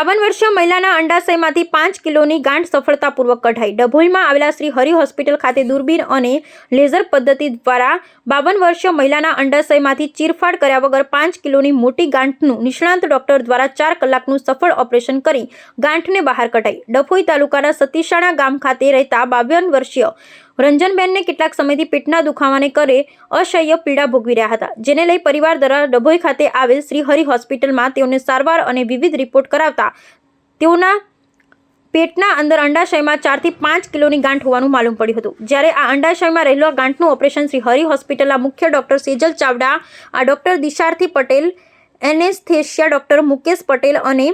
બાવન વર્ષીય મહિલાના અંડાશયમાંથી પાંચ કિલોની ગાંઠ સફળતાપૂર્વક કઢાઈ. ડભોઈમાં આવેલા શ્રી હરિ હોસ્પિટલ ખાતે દૂરબીન અને લેઝર પદ્ધતિ દ્વારા બાવન વર્ષીય મહિલાના અંડાશયમાંથી ચીરફાડ કર્યા વગર પાંચ કિલોની મોટી ગાંઠનું નિષ્ણાંત ડોક્ટર દ્વારા ચાર કલાકનું સફળ ઓપરેશન કરી ગાંઠને બહાર કઢાઈ. ડભોઈ તાલુકાના સતીશાણા ગામ ખાતે રહેતા બાવન વર્ષીય રંજનબેનને કેટલાક સમયથી પેટના દુખાવાને કરે અસહ્ય પીડા ભોગવી રહ્યા હતા, જેને લઈ પરિવાર દ્વારા ડભોઈ ખાતે આવેલ શ્રી હરિ હોસ્પિટલમાં તેઓને સારવાર અને વિવિધ રિપોર્ટ કરાવતા તેઓના પેટના અંદર અંડાશયમાં ચારથી પાંચ કિલોની ગાંઠ હોવાનું માલુમ પડ્યું હતું. જ્યારે આ અંડાશયમાં રહેલો ગાંઠનું ઓપરેશન શ્રી હરિ હોસ્પિટલના મુખ્ય ડૉક્ટર સેજલ ચાવડા, આ doctor Disharthi Patel, anesthesia doctor Mukesh Patel અને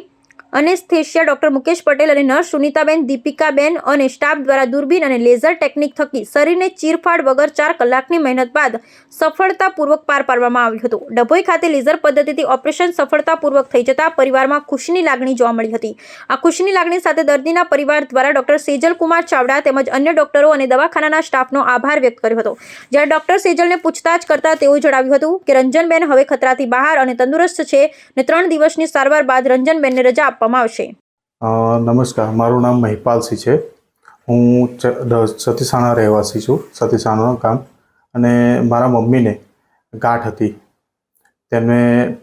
અનેસ્થેશિયા ડોક્ટર મુકેશ પટેલ અને નર્સ સુનિતાબેન, દીપિકાબેન અને સ્ટાફ દ્વારા દૂરબીન અને લેઝર ટેકનિક થકી શરીરને ચીરફાડ વગર ચાર કલાકની મહેનત બાદ સફળતાપૂર્વક પાર પાડવામાં આવ્યું હતું. ડભોઈ ખાતે લેઝર પદ્ધતિથી ઓપરેશન સફળતાપૂર્વક થઈ જતા પરિવારમાં ખુશીની લાગણી જોવા મળી હતી. આ ખુશીની લાગણી સાથે દર્દીના પરિવાર દ્વારા ડોક્ટર સેજલ કુમાર ચાવડા તેમજ અન્ય ડોક્ટરો અને દવાખાનાના સ્ટાફનો આભાર વ્યક્ત કર્યો હતો. જ્યારે ડોક્ટર સેજલને પૂછતાછ કરતા તેઓએ જણાવ્યું હતું કે, રંજનબેન હવે ખતરાથી બહાર અને તંદુરસ્ત છે અને ત્રણ દિવસની સારવાર બાદ રંજનબેનને રજા આપવામાં આવશે. નમસ્કાર. મારું નામ મહિપાલસિંહ છે. હું સતીસાણા રહેવાસી છું. સતીસાણાનું કામ. અને મારા મમ્મીને ગાંઠ હતી. તેમને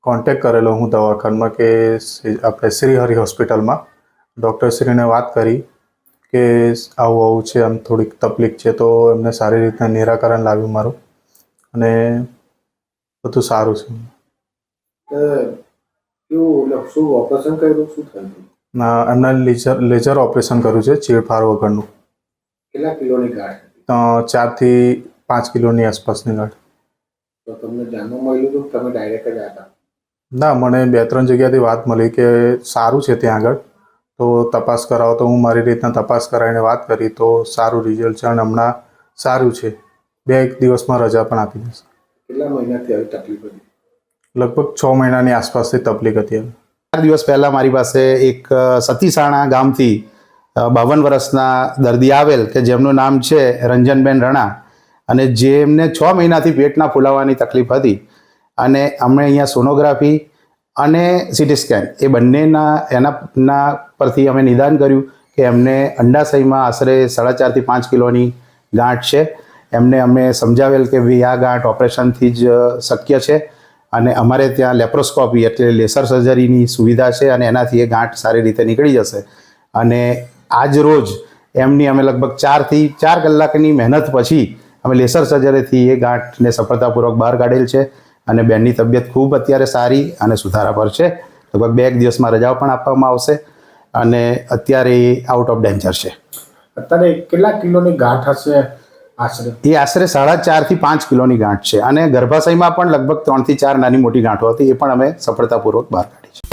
કોન્ટેક કરેલો હું દવાખાનામાં કે શ્રી- આપણે શ્રીહરિ હોસ્પિટલમાં. ડૉક્ટરશ્રીને વાત કરી કે આવું આવું છે આમ થોડીક તકલીફ છે તો એમને સારી રીતના નિરાકરણ લાવ્યું મારું. અને બધું સારું છે. કેવું શું ઓપરેશન કર્યું? શું થયું? ના એમના લેઝર લેઝર ઓપરેશન કર્યું છે ચીરફાડ વગરનું. કેટલા કિલોની ગાંઠ ચારથી પાંચ કિલોની આસપાસની ગાંઠ. તો તમને જાણવા મળ્યું હતું તમે ડાયરેક્ટ જ હતા? ના મને બે ત્રણ જગ્યાથી વાત મળી કે સારું છે ત્યાં આગળ. તો તપાસ કરાવો તો હું મારી રીતના તપાસ કરાવીને વાત કરી તો સારું રિઝલ્ટ છે અને હમણાં સારું છે. બે એક દિવસમાં રજા પણ આપી દેશે. કેટલા મહિનાથી આવી તકલીફ હતી? લગભગ છ મહિનાની આસપાસની તકલીફ હતી ચાર દિવસ પહેલાં મારી પાસે એક સતીસાણા ગામથી બાવન વર્ષના દર્દી આવેલ કે જેમનું નામ છે રંજનબેન રણા અને જેમને છ મહિનાથી પેટના ફૂલાવાની તકલીફ હતી અને અમને અહીંયા સોનોગ્રાફી અને સિટી સ્કેન એ બંનેના, એના પરથી અમે નિદાન કર્યું કે એમને અંડાશયમાં આશરે સાડા ચારથી પાંચ કિલોની ગાંઠ છે. એમને અમે સમજાવેલ કે ભાઈ આ ગાંઠ ઓપરેશનથી જ શક્ય છે. અને અમારે ત્યાં લેપ્રોસ્કોપી એટલે લેસર સર્જરીની સુવિધા છે અને એનાથી એ ગાંઠ સારી રીતે નીકળી જશે. અને આજ રોજ એમની અમે લગભગ ચારથી ચાર કલાકની મહેનત પછી અમે લેસર સર્જરીથી એ ગાંઠને સફળતાપૂર્વક બહાર કાઢેલ છે અને બેનની તબિયત ખૂબ અત્યારે સારી અને સુધારા પર છે. લગભગ બે એક દિવસમાં રજાઓ પણ આપવામાં આવશે અને અત્યારે આઉટ ઓફ ડેન્જર છે. અત્યારે કેટલા કિલોની ગાંઠ હશે? એ આશરે સાડા ચારથી પાંચ કિલોની ગાંઠ છે. અને ગર્ભાશયમાં પણ લગભગ ત્રણથી ચાર નાની મોટી ગાંઠો હતી. એ પણ અમે સફળતાપૂર્વક બહાર કાઢી છે.